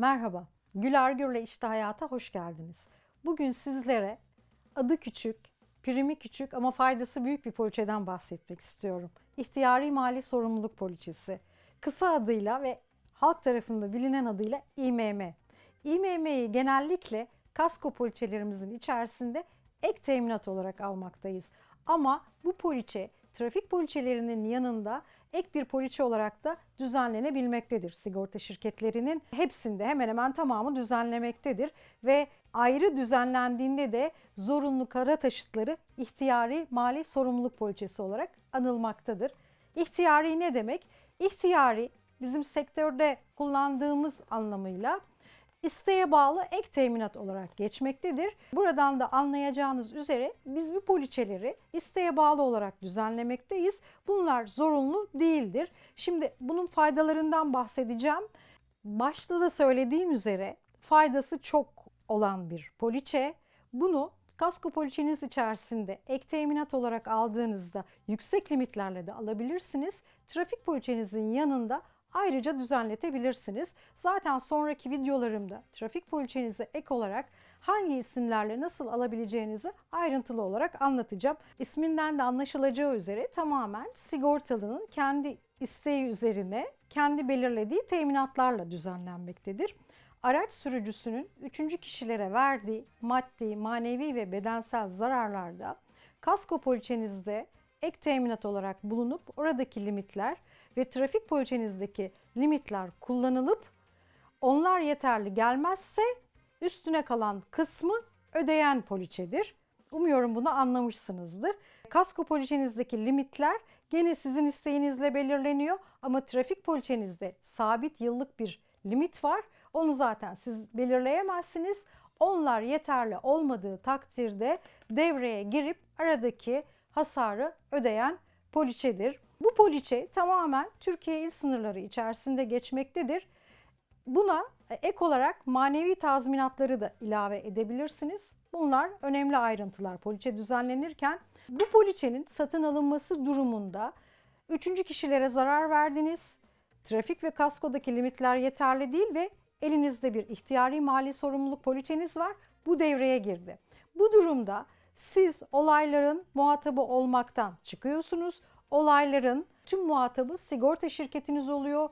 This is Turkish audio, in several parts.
Merhaba, Güler Gür'le İşte Hayata hoş geldiniz. Bugün sizlere adı küçük, primi küçük ama faydası büyük bir poliçeden bahsetmek istiyorum. İhtiyari Mali Sorumluluk Poliçesi. Kısa adıyla ve halk tarafında bilinen adıyla İMM. İMM'yi genellikle kasko poliçelerimizin içerisinde ek teminat olarak almaktayız. Ama bu poliçe trafik poliçelerinin yanında ek bir poliçe olarak da düzenlenebilmektedir. Sigorta şirketlerinin hepsinde hemen hemen tamamı düzenlemektedir ve ayrı düzenlendiğinde de zorunlu kara taşıtları ihtiyari mali sorumluluk poliçesi olarak anılmaktadır. İhtiyari ne demek? İhtiyari bizim sektörde kullandığımız anlamıyla isteğe bağlı ek teminat olarak geçmektedir. Buradan da anlayacağınız üzere biz bu poliçeleri isteğe bağlı olarak düzenlemekteyiz. Bunlar zorunlu değildir. Şimdi bunun faydalarından bahsedeceğim. Başta da söylediğim üzere faydası çok olan bir poliçe. Bunu kasko poliçeniz içerisinde ek teminat olarak aldığınızda yüksek limitlerle de alabilirsiniz. Trafik poliçenizin yanında ayrıca düzenletebilirsiniz. Zaten sonraki videolarımda trafik poliçenize ek olarak hangi isimlerle nasıl alabileceğinizi ayrıntılı olarak anlatacağım. İsminden de anlaşılacağı üzere tamamen sigortalının kendi isteği üzerine kendi belirlediği teminatlarla düzenlenmektedir. Araç sürücüsünün üçüncü kişilere verdiği maddi, manevi ve bedensel zararlarda kasko poliçenizde ek teminat olarak bulunup oradaki limitler ve trafik poliçenizdeki limitler kullanılıp onlar yeterli gelmezse üstüne kalan kısmı ödeyen poliçedir. Umuyorum bunu anlamışsınızdır. Kasko poliçenizdeki limitler gene sizin isteğinizle belirleniyor ama trafik poliçenizde sabit yıllık bir limit var. Onu zaten siz belirleyemezsiniz. Onlar yeterli olmadığı takdirde devreye girip aradaki hasarı ödeyen poliçedir. Bu poliçe tamamen Türkiye il sınırları içerisinde geçmektedir. Buna ek olarak manevi tazminatları da ilave edebilirsiniz. Bunlar önemli ayrıntılar poliçe düzenlenirken. Bu poliçenin satın alınması durumunda üçüncü kişilere zarar verdiniz, trafik ve kaskodaki limitler yeterli değil ve elinizde bir ihtiyari mali sorumluluk poliçeniz var. Bu devreye girdi. Bu durumda siz olayların muhatabı olmaktan çıkıyorsunuz. Olayların tüm muhatabı sigorta şirketiniz oluyor.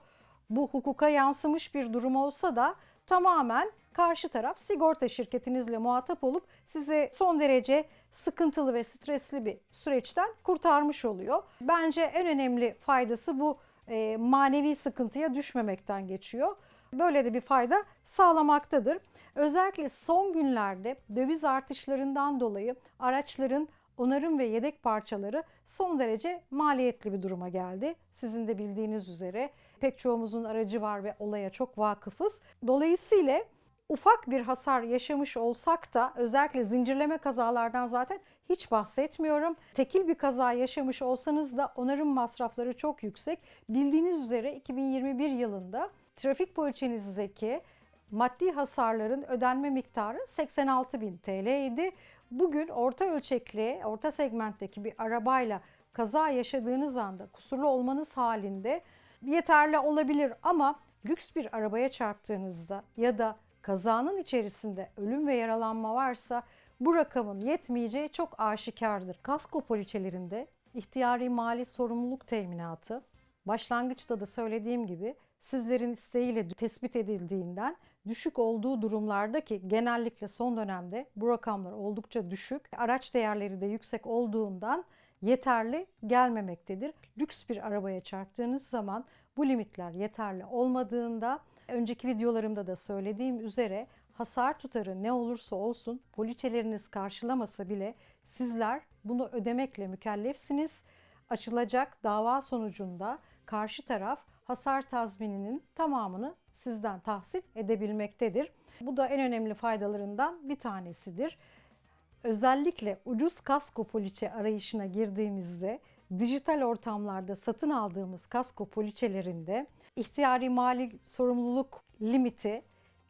Bu hukuka yansımış bir durum olsa da tamamen karşı taraf sigorta şirketinizle muhatap olup sizi son derece sıkıntılı ve stresli bir süreçten kurtarmış oluyor. Bence en önemli faydası bu e, manevi sıkıntıya düşmemekten geçiyor. Böyle de bir fayda sağlamaktadır. Özellikle son günlerde döviz artışlarından dolayı araçların onarım ve yedek parçaları son derece maliyetli bir duruma geldi. Sizin de bildiğiniz üzere pek çoğumuzun aracı var ve olaya çok vakıfız. Dolayısıyla ufak bir hasar yaşamış olsak da özellikle zincirleme kazalardan zaten hiç bahsetmiyorum. Tekil bir kaza yaşamış olsanız da onarım masrafları çok yüksek. Bildiğiniz üzere 2021 yılında trafik poliçenizdeki maddi hasarların ödenme miktarı 86 bin TL idi. Bugün orta ölçekli, orta segmentteki bir arabayla kaza yaşadığınız anda kusurlu olmanız halinde yeterli olabilir ama lüks bir arabaya çarptığınızda ya da kazanın içerisinde ölüm ve yaralanma varsa bu rakamın yetmeyeceği çok aşikardır. Kasko poliçelerinde ihtiyari mali sorumluluk teminatı başlangıçta da söylediğim gibi sizlerin isteğiyle tespit edildiğinden düşük olduğu durumlarda ki genellikle son dönemde bu rakamlar oldukça düşük. Araç değerleri de yüksek olduğundan yeterli gelmemektedir. Lüks bir arabaya çarptığınız zaman bu limitler yeterli olmadığında önceki videolarımda da söylediğim üzere hasar tutarı ne olursa olsun poliçeleriniz karşılamasa bile sizler bunu ödemekle mükellefsiniz. Açılacak dava sonucunda karşı taraf hasar tazmininin tamamını sizden tahsil edebilmektedir. Bu da en önemli faydalarından bir tanesidir. Özellikle ucuz kasko poliçe arayışına girdiğimizde dijital ortamlarda satın aldığımız kasko poliçelerinde ihtiyari mali sorumluluk limiti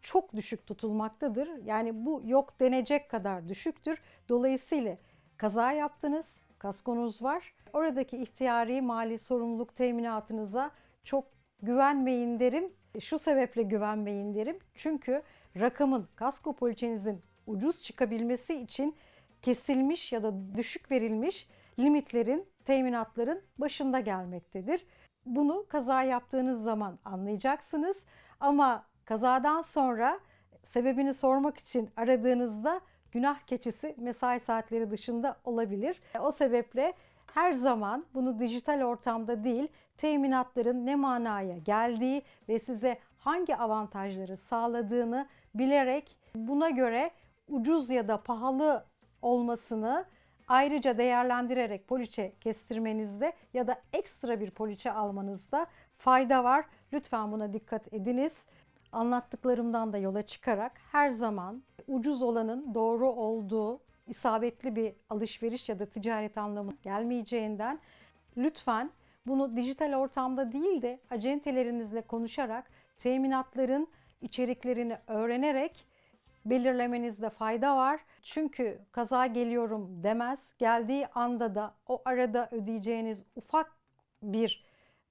çok düşük tutulmaktadır. Yani bu yok denecek kadar düşüktür. Dolayısıyla kaza yaptınız, kaskonuz var. Oradaki ihtiyari mali sorumluluk teminatınıza çok güvenmeyin derim. Şu sebeple güvenmeyin derim. Çünkü rakamın kasko poliçenizin ucuz çıkabilmesi için kesilmiş ya da düşük verilmiş limitlerin, teminatların başında gelmektedir. Bunu kaza yaptığınız zaman anlayacaksınız ama kazadan sonra sebebini sormak için aradığınızda günah keçisi mesai saatleri dışında olabilir. O sebeple her zaman bunu dijital ortamda değil, teminatların ne manaya geldiği ve size hangi avantajları sağladığını bilerek buna göre ucuz ya da pahalı olmasını ayrıca değerlendirerek poliçe kestirmenizde ya da ekstra bir poliçe almanızda fayda var. Lütfen buna dikkat ediniz. Anlattıklarımdan da yola çıkarak her zaman ucuz olanın doğru olduğu isabetli bir alışveriş ya da ticaret anlamı gelmeyeceğinden lütfen bunu dijital ortamda değil de acentelerinizle konuşarak teminatların içeriklerini öğrenerek belirlemenizde fayda var. Çünkü kaza geliyorum demez. Geldiği anda da o arada ödeyeceğiniz ufak bir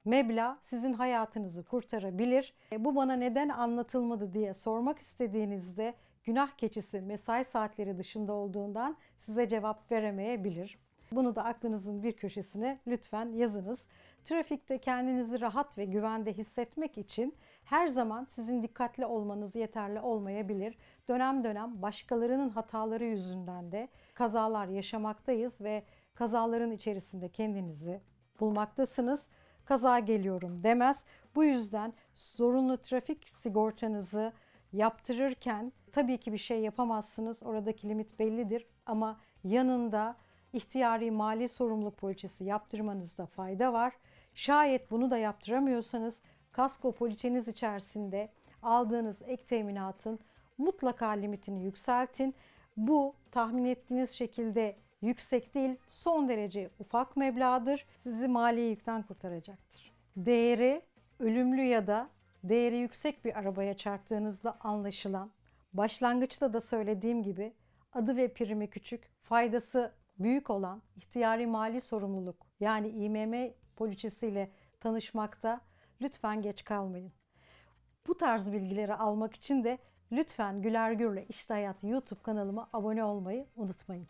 meblağ sizin hayatınızı kurtarabilir. E, Bu bana neden anlatılmadı diye sormak istediğinizde günah keçisi mesai saatleri dışında olduğundan size cevap veremeyebilir. Bunu da aklınızın bir köşesine lütfen yazınız. Trafikte kendinizi rahat ve güvende hissetmek için her zaman sizin dikkatli olmanız yeterli olmayabilir. Dönem dönem başkalarının hataları yüzünden de kazalar yaşamaktayız ve kazaların içerisinde kendinizi bulmaktasınız. Kaza geliyorum demez. Bu yüzden zorunlu trafik sigortanızı yaptırırken tabii ki bir şey yapamazsınız. Oradaki limit bellidir ama yanında ihtiyari mali sorumluluk poliçesi yaptırmanızda fayda var. Şayet bunu da yaptıramıyorsanız kasko poliçeniz içerisinde aldığınız ek teminatın mutlaka limitini yükseltin. Bu tahmin ettiğiniz şekilde yüksek değil, son derece ufak meblağdır. Sizi mali yükten kurtaracaktır. Değeri ölümlü ya da değeri yüksek bir arabaya çarptığınızda anlaşılan, başlangıçta da söylediğim gibi adı ve primi küçük, faydası büyük olan ihtiyari mali sorumluluk yani İMM poliçesiyle tanışmakta lütfen geç kalmayın. Bu tarz bilgileri almak için de lütfen Güler Gür'le İşte Hayat YouTube kanalıma abone olmayı unutmayın.